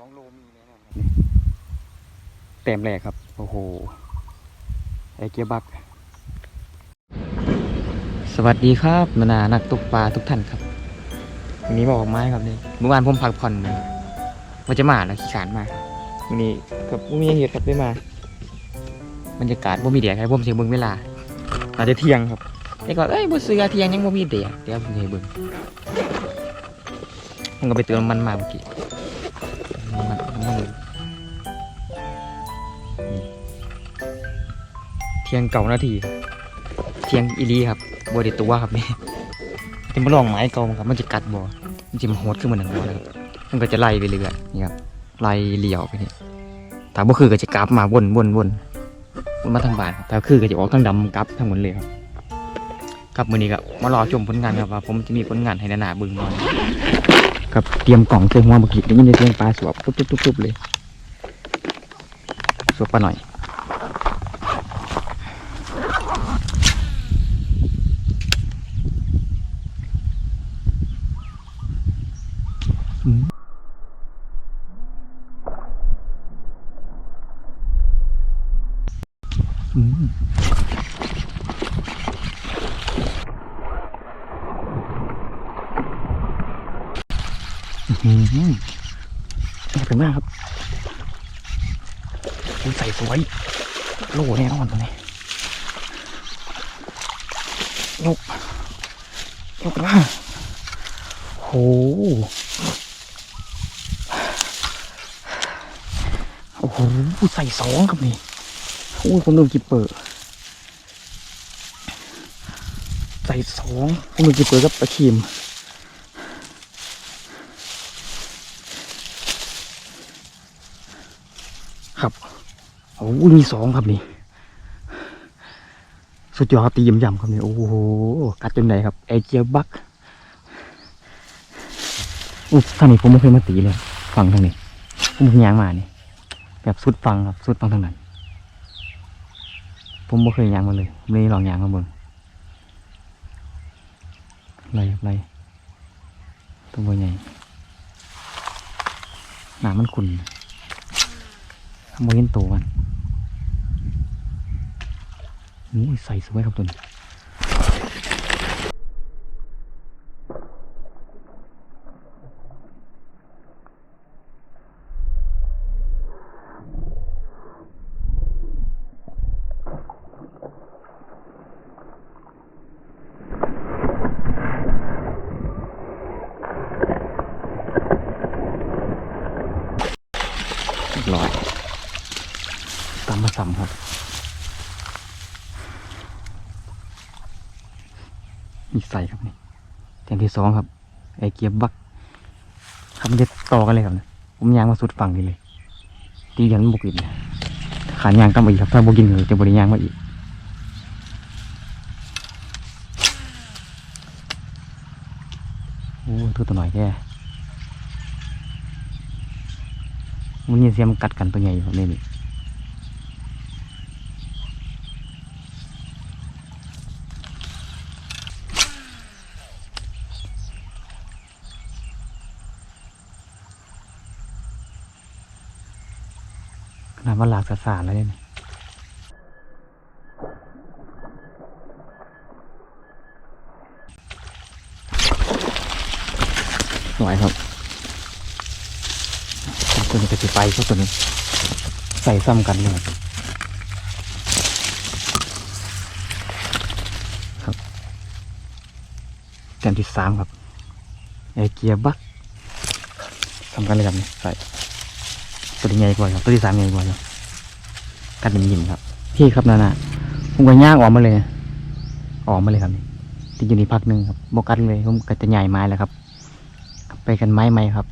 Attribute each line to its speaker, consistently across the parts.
Speaker 1: สองโลมีแน่นอนครับเต็มแรกครับ โอ้โหไอเกียบัก สวัสดีครับนานานักตกปลาทุกท่านครับวันนี้บอกไม้ครับนี่เมื่อวานผมพักผ่อนนะว่าจะมาแล้วขี้ขานมากวันนี้กับผมมีเหตุครับได้มาบรรยากาศบ่มีแดดครับผมเสียเบิ่งเวลาอาจจะเที่ยงครับไอ้ก็เอ้ยบ่เสือเที่ยงยังบ่มีแดดเดี๋ยวผมจะให้เบิ่งผมก็ไปเติมน้ำมันมาเมื่อกี้ เที่ยงเก่านาทีเที่ยงอีหลีครับบ่ได้ตัวครับนี่จะมาลองไม้เก่าครับมันจะกัดบ่มันจะมาโหดขึ้นมาหนึ่งบ่นะครับมันก็จะไล่ไปเรื่อยๆนี่ครับไล่เลี้ยวไปนี่ถ้าบ่คือก็จะกลับมาวนวนวนวนมาทางบ้านครับถ้าคือก็จะออกทางดำกลับทางหมดเลยครับครับมือนี้ก็มารอชมผลงานครับว่าผมจะมีผลงานให้นานาบิ่งนอยครับเตรียมกล่องเตรียมหัวเมื่อกี้ได้ยินเสียงปลาสวบตุ๊บตุ๊บตุ๊บตุ๊บเลยสวบปลาหน่อยอืมอืม อืมถึงมากครับอุ๊ยใส่สวย โล่แน่นอนตัวนี้ยกยกมาโหโอ้โหใส่สองครับนี่โอ้ยผมลืมกิปเปอร์ใส่สองผมลืมกิปเปอร์กับปลาครีม ครับโอ้ยมีสองครับนี่ สุดยอดตียำยำครับนี่โอ้โหกัดจนไหนครับไอเจียบักอุ๊ยทางนี้ผมไม่เคยมาตีเลยฟังทางนี้ผมเพิ่งยางมานี่แบบสุดฟังครับสุดฟังทางนั้น ผมไม่เคยยางมาเลยไม่ได้ลองยางมาเบิ่งไรครับไรตัวใหญ่หนามันขุ่น โมเห็นตัวมันอู้ยใส่สวยครับตัวนี้ ตามมาสัมครับนี่ใส่ครับนี่แทนที่สองครับ ไอเกียร์บักครับมันจะต่อกันเลยครับเนี่ยผมยางมาสุดฝั่งนี้เลยตียันบุกินขานยางตั้มอีกครับถ้าบุกินเลยจะบริยางมาอีกโอ้ตัวตัวหน่อยแค่มันยินเสียงมันกัดกันตัวใหญ่อยู่ครับนี่นี่ นาดว่าหลากสะสารแล้วเนี่ยหน่อยครับ ตัวนี้ก็จะไปพวกตัวนี้ ใส่ซ้ำกันเลยครับครับแกนที่สามครับไอเกียร์บักทำกันเลยครับนี่ใส่ตัวที่ใหญ่กว่าครับตัวที่สามใหญ่กว่าครับ กันเป็นยิมครับ พี่ครับนานาผมก็ย่างออกมาเลย ออกมาเลยครับนี่ติดอยู่นี่พักหนึ่งครับบกัดเลยผมก็จะใหญ่ไม้แล้วครับ ไปกันไม้ไหมครับ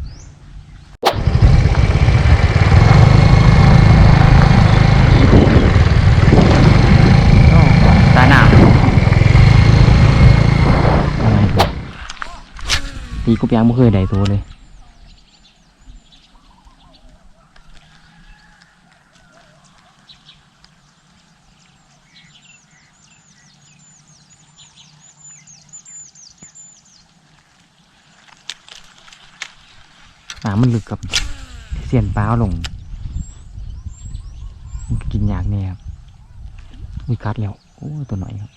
Speaker 1: ตาหนาอะไรครับตีกุบยางไม่เคยได้ตัวเลย น้ำมันลึกครับเสียนปลาเอาลงกินยากแน่ครับมีกัดแล้ว โอ้ตัวหน่อยครับ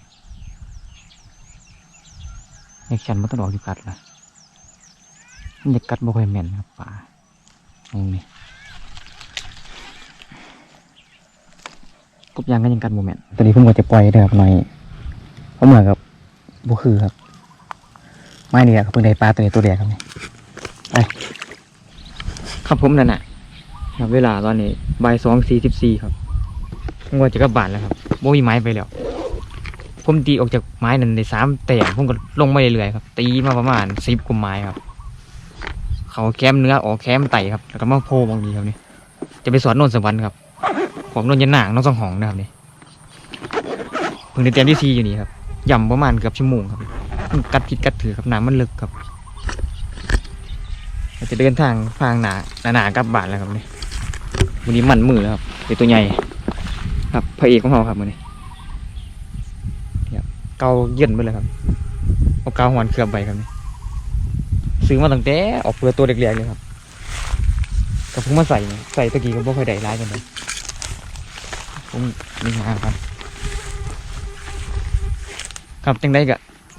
Speaker 1: แอคชั่นมันต้องออกอยู่กัดละมันจะกัดบ่ค่อยแม่นครับปลาตรงนี้กบยางก็ยังกัดโมเมนต์ตัวนี้ผมก็จะปล่อยเลยครับหน่อยเพราะเหมือนกับบ่คือครับ ไม่นี่ครับเพิ่งได้ปลาตัวนี้ตัวแรกครับนี่ไป ครับผมนั่นน่ะครับเวลาตอนนี้บ่ายสองสี่สิบสี่ครับผมก็จะกลับบ้านแล้วครับโมมีไม้ไปแล้ว ผมตีออกจากไม้นั้นในสามแต้มผมก็ลงไมาเรื่อยๆครับ ตีมาประมาณสิบกว่าไม้ครับ เขาแคมเนื้อออกแคมไตครับแล้วก็มาโพบางทีครับนี่จะไปสอนโนนสวรรค์ครับของโนนยันหนางน้องสองหองนะครับนี่เพิ่งได้เตรียมที่ซีอยู่นี่ครับย่ำประมาณเกือบชั่วโมงครับ กัดผิดกัดถือครับน้ำมันลึกครับ เราจะเดินทางทางหนาหนาหนากลับบานแล้วครับนี่วันนี้มันมือแล้วครับเป็นตัวใหญ่ ครับพระเอกของเราครับวันนี้เกาเย็นไปเลยครับเอาเกาหวนเคลือบไปครับนี่ซื้อมาตั้งแต่ออกเปลือกตัวเล็กๆเลยครับกับผมมาใส่ใส่ตะกี้ก็บ่ค่อยได้ร้ายกันเลยผมนี่งานครับ ครับจังได้ก็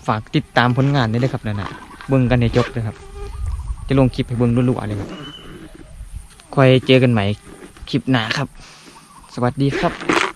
Speaker 1: ฝากติดตามผลงานได้เลยครับนั่นนะเบิ่งกันในจบเลยครับ จะลงคลิปให้เบิ่งรัวๆเลยครับคอยเจอกันใหม่คลิปหน้าครับ สวัสดีครับ